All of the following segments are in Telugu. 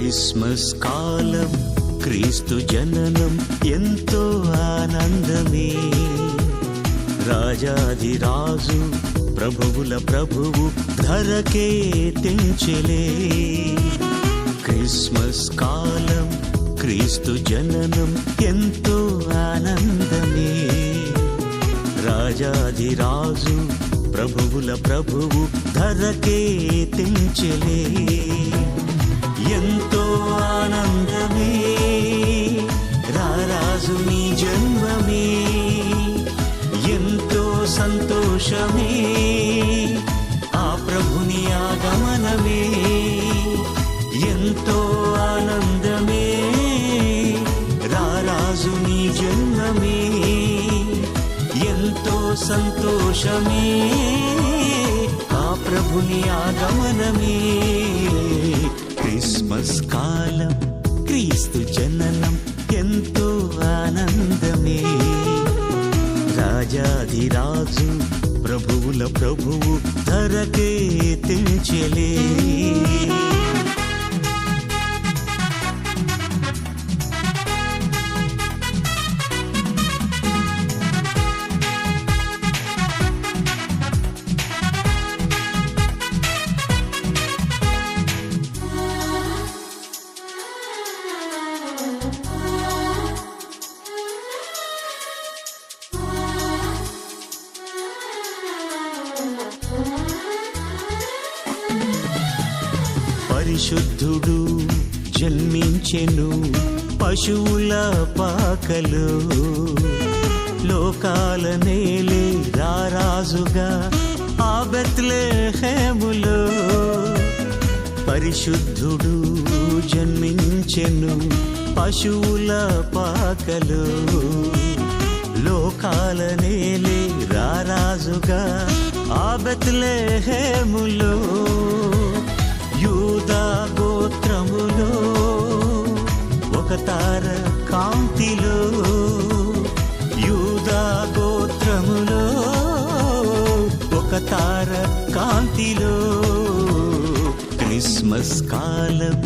క్రిస్మస్ కాలం క్రీస్తు జననం ఎంతో ఆనందమే. రాజాది రాజు ప్రభువుల ప్రభువు ధరకే తెంచలే. క్రిస్మస్ కాలం క్రీస్తు జననం ఎంతో ఆనందమే. రాజాది రాజు ప్రభువుల ప్రభువు ధరకే తెంచలే. ఎంతో ఆనందమే. రారాజు నీ జన్మమే. ఎంతో సంతోషమే. ఆ ప్రభుని ఆగమనమే. ఎంతో ఆనందమే. రారాజు నీ జన్మమే. ఎంతో సంతోషమే. ఆ ప్రభుని ఆగమనమే. క్రిస్మస్ కాలం క్రీస్తు జననం ఎంతో ఆనందమే. రాజాధిరాజు ప్రభువుల ప్రభువు ధరకే తెంచెలే. పరిశుద్ధుడు జన్మించెను పశువుల పాకలు. లోకాల నేలే రారాజుగా ఆ బెత్లెహేములో. పరిశుద్ధుడు జన్మించెను పశువుల పాకలు. లోకాల నేలే రారాజుగా ఆ బెత్లెహేములో. ఒక తార కాంతిలో యూదా గోత్రములో ఒక తార కాంతిలో. క్రిస్మస్ కాలం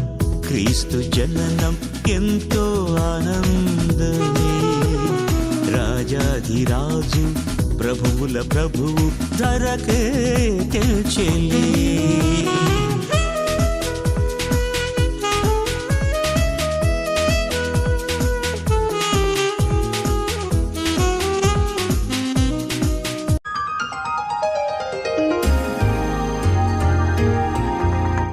క్రీస్తు జననం ఎంతో ఆనందమే. రాజాధిరాజు ప్రభువుల ప్రభువు ధరకే తెల్చెలే